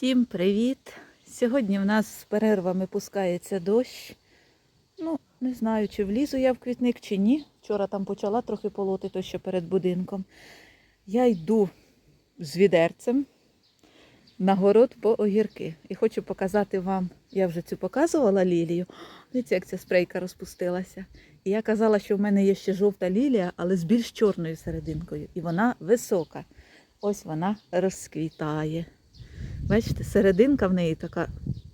Всім привіт! Сьогодні в нас з перервами пускається дощ. Ну, не знаю, чи влізу я в квітник, чи ні. Вчора там почала трохи полоти, то ще перед будинком. Я йду з відерцем на город по огірки. І хочу показати вам, я вже цю показувала лілію. Дивіться, як ця спрейка розпустилася. І я казала, що в мене є ще жовта лілія, але з більш чорною серединкою. І вона висока. Ось вона розквітає. Бачите, серединка в неї така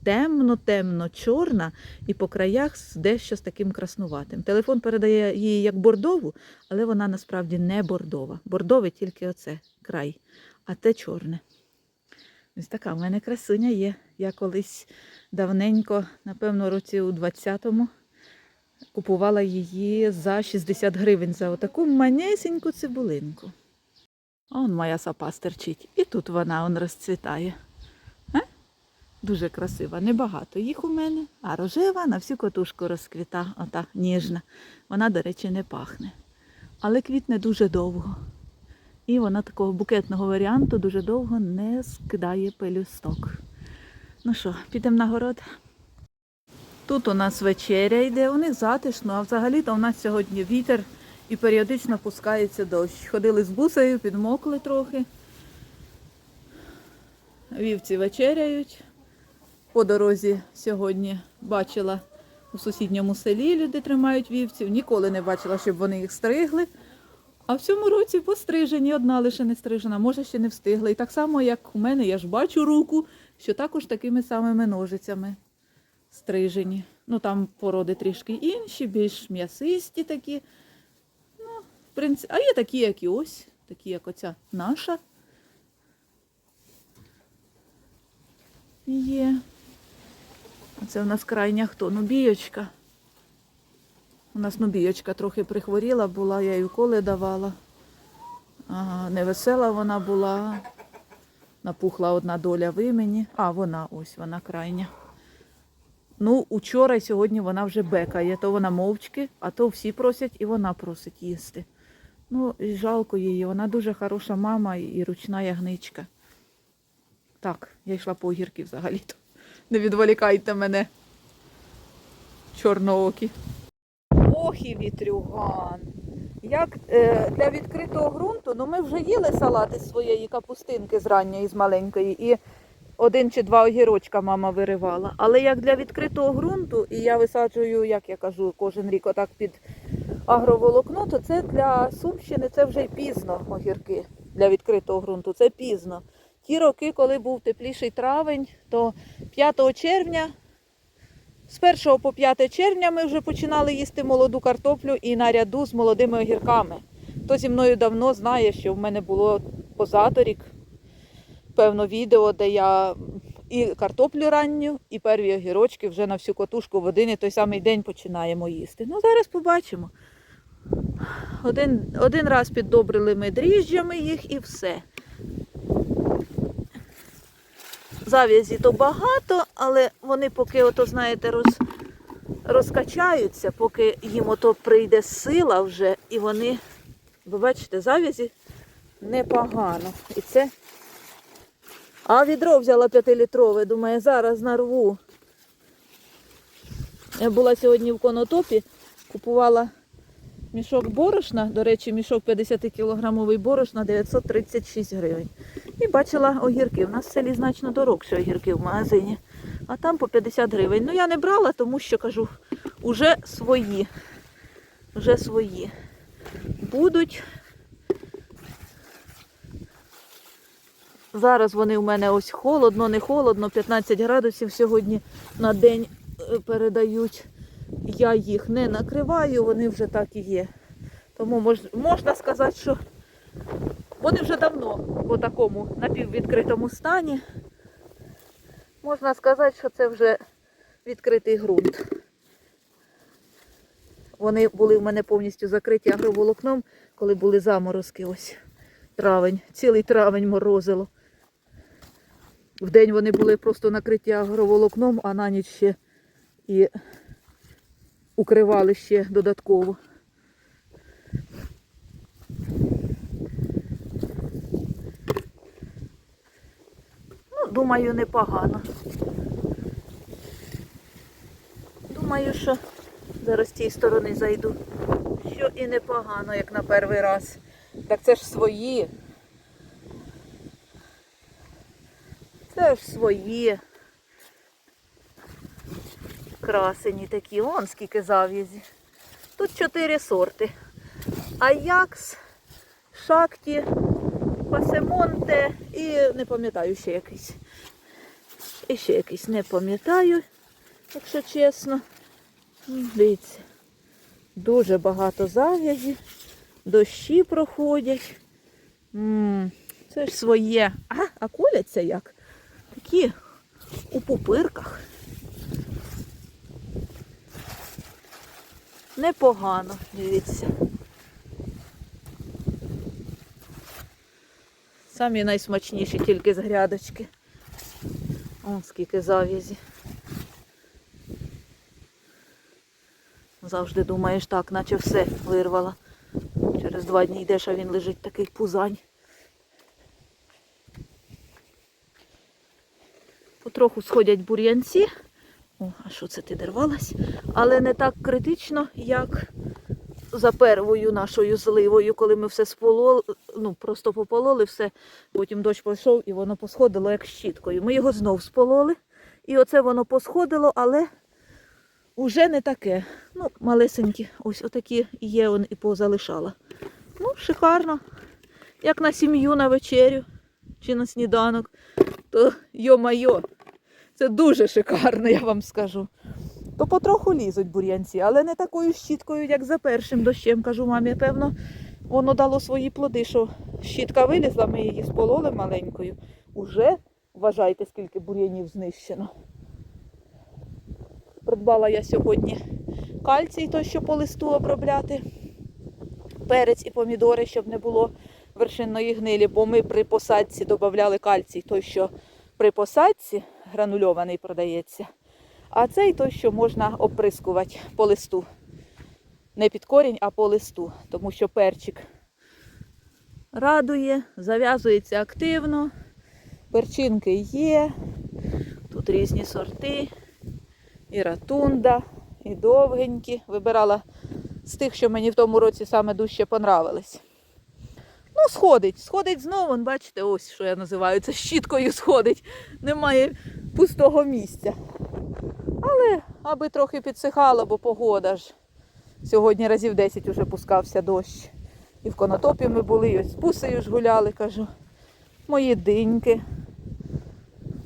темно-темно чорна і по краях дещо з таким краснуватим. Телефон передає її як бордову, але вона насправді не бордова. Бордове тільки оце край, а те чорне. Ось така в мене красуня є. Я колись давненько, напевно, році у 20-му, купувала її за 60 гривень за отаку манесеньку цибулинку. Он моя сапа стерчить. І тут вона он розцвітає. Дуже красива. Небагато їх у мене, а рожева на всю котушку розквіта, ота ніжна. Вона, до речі, не пахне. Але квітне дуже довго. І вона такого букетного варіанту дуже довго не скидає пелюсток. Ну що, підемо на город. Тут у нас вечеря йде, у них затишно, а взагалі-то у нас сьогодні вітер і періодично пускається дощ. Ходили з бусею, підмокли трохи. Вівці вечеряють. По дорозі сьогодні бачила у сусідньому селі люди тримають вівців. Ніколи не бачила, щоб вони їх стригли. А в цьому році пострижені, одна лише не стрижена, може ще не встигла. І так само, як у мене, я ж бачу руку, що також такими самими ножицями стрижені. Ну там породи трішки інші, більш м'ясисті такі. Ну, в принципі, а є такі, як і ось, такі, як оця наша. Є. Це у нас крайня хто? Ну. У нас ну, трохи прихворіла була, я їй уколи давала. Ага, невесела вона була. Напухла одна доля в імені. А, вона ось, вона крайня. Ну, учора і сьогодні вона вже бекає. То вона мовчки, а то всі просять і вона просить їсти. Ну, і жалко її. Вона дуже хороша мама і ручна ягничка. Так, я йшла по огірки взагалі-то. Не відволікайте мене. Чорноокі. Ох і вітрюган. Як е, для відкритого ґрунту, ну ми вже їли салати з своєї капустинки з ранньої, з маленької, і один чи два огірочка мама виривала. Але як для відкритого ґрунту, і я висаджую, як я кажу, кожен рік отак під агроволокно, то це для Сумщини це вже й пізно огірки для відкритого ґрунту. Це пізно. Ті роки, коли був тепліший травень, то 5 червня, з 1 по 5 червня ми вже починали їсти молоду картоплю і наряду з молодими огірками. Хто зі мною давно знає, що в мене було позаторік, певно, відео, де я і картоплю ранню, і перві огірочки вже на всю котушку в один і той самий день починаємо їсти. Ну, зараз побачимо. Один, один раз піддобрили ми дріжджами їх і все. Зав'язі то багато, але вони поки, ото, знаєте, роз, розкачаються, поки їм ото прийде сила вже, і вони, ви бачите, зав'язі непогано. І це. А відро взяла п'ятилітрове, думаю, зараз нарву. Я була сьогодні в конотопі, купувала мішок борошна, до речі, мішок 50-кілограмовий борошна 936 гривень. І бачила огірки. У нас в селі значно дорогші огірки в магазині. А там по 50 гривень. Ну я не брала, тому що кажу, уже свої. Вже свої. Будуть. Зараз вони у мене ось холодно, не холодно, 15 градусів сьогодні на день е, передають. Я їх не накриваю, вони вже так і є. Тому мож, можна сказати, що вони вже давно в такому напіввідкритому стані. Можна сказати, що це вже відкритий ґрунт. Вони були в мене повністю закриті агроволокном, коли були заморозки. Ось травень, цілий травень морозило. Вдень вони були просто накриті агроволокном, а на ніч ще і укривали ще додатково. Ну, думаю, непогано. Думаю, що зараз з тієї сторони зайду. Що і непогано, як на перший раз. Так це ж свої. Це ж свої. Красені такі. Вон скільки зав'язі. Тут чотири сорти. Аякс, Шакті, Пасемонте і не пам'ятаю ще якийсь. І ще якийсь не пам'ятаю, якщо чесно. Дивіться, дуже багато зав'язі, дощі проходять. Це ж своє. А, а коляться як? Такі у пупирках. Непогано, дивіться. Самі найсмачніші тільки з грядочки. О, скільки зав'язі. Завжди думаєш так, наче все вирвала. Через два дні йдеш, а він лежить такий пузань. Потроху сходять бур'янці. О, а що це ти дервалась? Але не так критично, як за первою нашою зливою, коли ми все спололи, ну просто попололи все. Потім дощ пройшов і воно посходило як щіткою. Ми його знов спололи. І оце воно посходило, але вже не таке. Ну, малесенькі, ось отакі є он і позалишала. Ну, шикарно. Як на сім'ю на вечерю чи на сніданок, то йо-майо, це дуже шикарно, я вам скажу. То потроху лізуть бур'янці, але не такою щіткою, як за першим дощем, кажу мамі. Певно, воно дало свої плоди, що щітка вилізла, ми її спололи маленькою. Уже вважайте, скільки бур'янів знищено. Придбала я сьогодні кальцій, той, що по листу обробляти, перець і помідори, щоб не було вершинної гнилі, бо ми при посадці додавали кальцій, той, що при посадці гранульований продається. А цей той, що можна оприскувати по листу. Не під корінь, а по листу, тому що перчик радує, зав'язується активно, перчинки є, тут різні сорти, і ратунда, і довгенькі. Вибирала з тих, що мені в тому році саме дужче понравились. Ну, сходить, сходить знову, бачите, ось що я називаю, це щіткою сходить. Немає пустого місця. Але аби трохи підсихало, бо погода ж. Сьогодні разів 10 уже пускався дощ. І в конотопі ми були, і ось з пусею ж гуляли, кажу. Мої диньки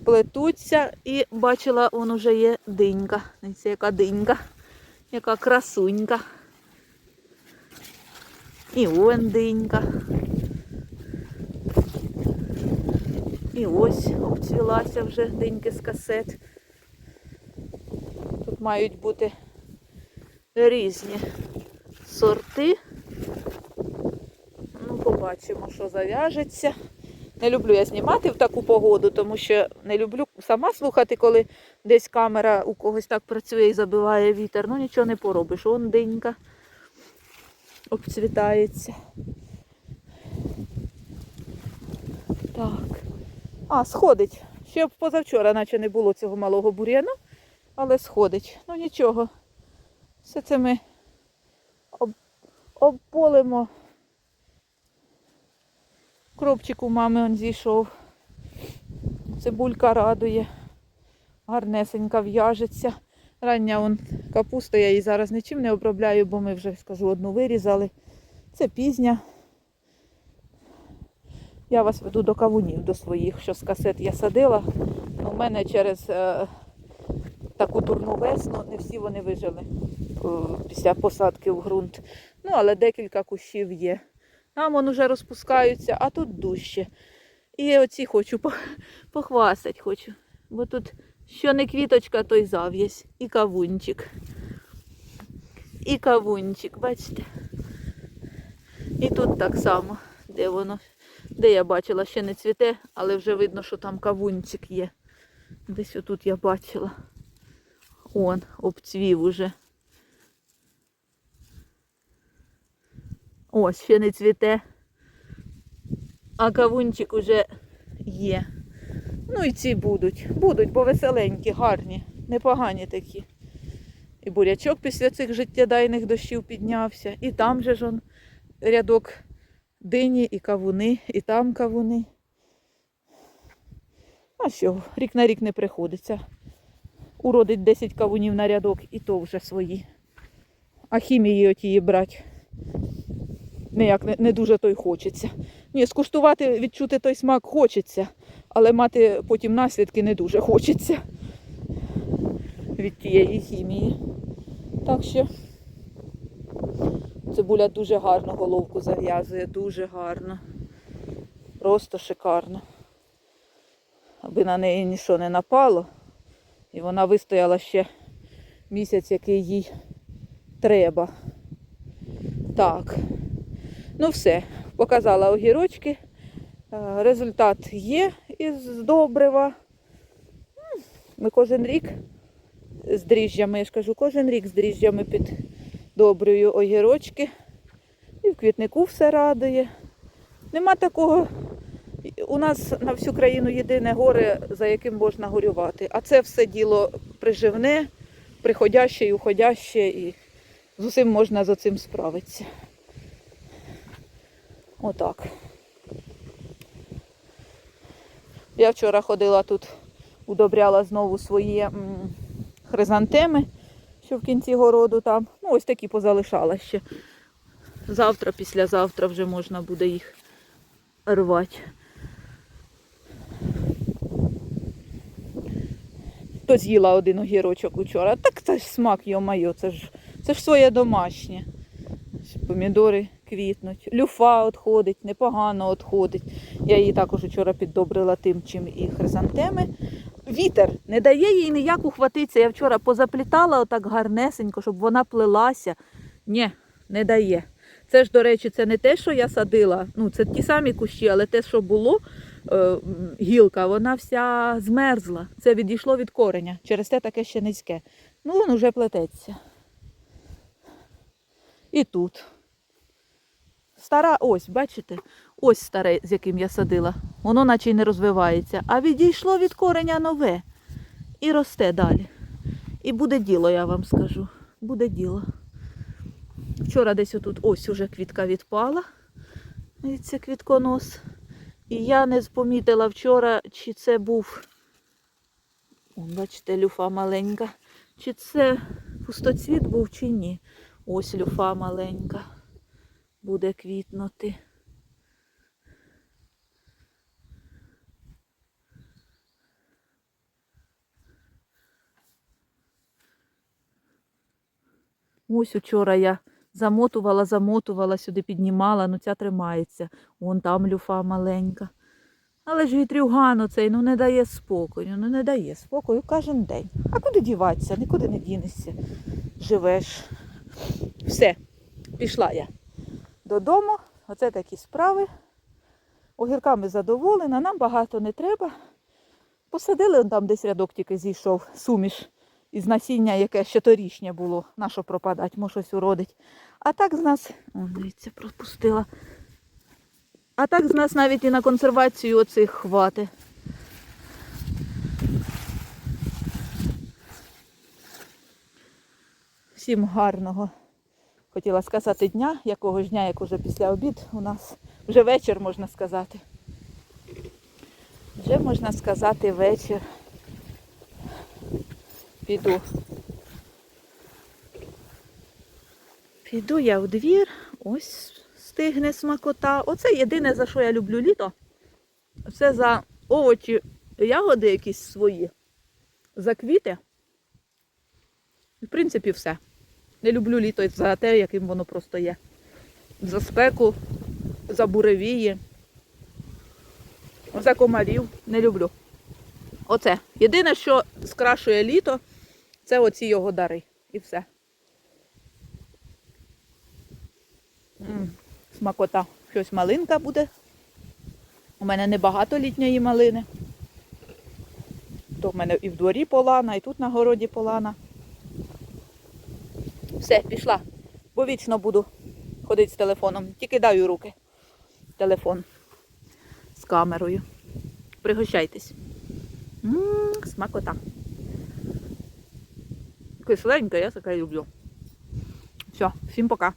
плетуться і бачила, вон уже є динька. Дивіться, яка динька, яка красунька. І он динька. І ось обцвілася вже диньки з касет. Тут мають бути різні сорти. Ну, побачимо, що зав'яжеться. Не люблю я знімати в таку погоду, тому що не люблю сама слухати, коли десь камера у когось так працює і забиває вітер. Ну нічого не поробиш. Вон динька обцвітається. Так. А, сходить. Ще позавчора, наче не було цього малого бур'яну, але сходить. Ну нічого. Все це ми об... обполимо. Кропчик у мами он зійшов. Цибулька радує. Гарнесенька в'яжеться. Рання он капуста, я її зараз нічим не обробляю, бо ми вже скажу одну вирізали. Це пізня. Я вас веду до кавунів, до своїх, що з касет я садила. У мене через е, таку дурну весну не всі вони вижили е, після посадки в ґрунт. Ну, але декілька кущів є. Там вони вже розпускаються, а тут дужче. І оці хочу по- похвастать хочу. Бо тут що не квіточка, то й зав'язь. І кавунчик. І кавунчик, бачите? І тут так само, де воно. Де я бачила, ще не цвіте, але вже видно, що там кавунчик є. Десь отут я бачила. Он, обцвів уже. Ось, ще не цвіте. А кавунчик уже є. Ну і ці будуть. Будуть, бо веселенькі, гарні, непогані такі. І бурячок після цих життєдайних дощів піднявся. І там же ж он рядок дині і кавуни, і там кавуни. А що, рік на рік не приходиться. Уродить 10 кавунів на рядок, і то вже свої. А хімії отії брати. Ніяк не, не дуже той хочеться. Ні, скуштувати, відчути той смак хочеться, але мати потім наслідки не дуже хочеться від тієї хімії. Так що цибуля дуже гарно головку зав'язує, дуже гарно. Просто шикарно. Аби на неї нічого не напало. І вона вистояла ще місяць, який їй треба. Так. Ну все, показала огірочки. Е, Результат є із добрива. Ми кожен рік з дріжджами, я ж кажу, кожен рік з дріжджами піддобрюю огірочки. І в квітнику все радує. Нема такого. У нас на всю країну єдине горе, за яким можна горювати. А це все діло приживне, приходяще і уходяще, і з усім можна з цим справитися. Отак. Я вчора ходила тут, удобряла знову свої м, хризантеми, що в кінці городу там. Ну, ось такі позалишала ще. Завтра, післязавтра вже можна буде їх рвати. То з'їла один огірочок учора. Так це ж смак, йо-майо, це ж, це ж своє домашнє. Помідори квітнуть. Люфа відходить, непогано відходить. Я її також вчора піддобрила тим, чим і хризантеми. Вітер не дає їй ніяк ухватитися. Я вчора позаплітала отак гарнесенько, щоб вона плелася. Ні, не дає. Це ж, до речі, це не те, що я садила. Ну, це ті самі кущі, але те, що було, е, гілка, вона вся змерзла. Це відійшло від кореня. Через те таке ще низьке. Ну, воно вже плететься. І тут. Стара ось, бачите? Ось старе, з яким я садила. Воно наче й не розвивається. А відійшло від кореня нове. І росте далі. І буде діло, я вам скажу. Буде діло. Вчора десь отут ось уже квітка відпала. Це квітконос. І я не помітила вчора, чи це був. О, бачите, люфа маленька. Чи це пустоцвіт був, чи ні. Ось люфа маленька. Буде квітнути. Ось учора я замотувала, замотувала, сюди піднімала, ну ця тримається. Вон там люфа маленька. Але ж вітрюган оцей ну не дає спокою, ну не дає спокою кожен день. А куди діватися? Нікуди не дінешся. Живеш. Все, пішла я додому. Оце такі справи. Огірками задоволена, нам багато не треба. Посадили, он там десь рядок тільки зійшов, суміш із насіння, яке ще торішнє було, на що пропадать, може щось уродить. А так з нас, о, дивіться, пропустила. А так з нас навіть і на консервацію оцих хвати. Всім гарного. Хотіла сказати дня, якого ж дня, як уже після обід у нас. Вже вечір, можна сказати. Вже можна сказати вечір. Піду. Піду я в двір, ось стигне смакота. Оце єдине, за що я люблю літо. Це за овочі, ягоди якісь свої, за квіти. В принципі, все. Не люблю літо за те, яким воно просто є. За спеку, за буревії, за комарів. Не люблю. Оце. Єдине, що скрашує літо, це оці його дари. І все. М, Смакота. Щось малинка буде. У мене небагато літньої малини. То в мене і в дворі полана, і тут на городі полана. Все, пішла. Бо вічно буду ходити з телефоном. Тільки даю руки. Телефон з камерою. Пригощайтесь. М, Смакота. Кисленька, я таке люблю. Все, всім пока.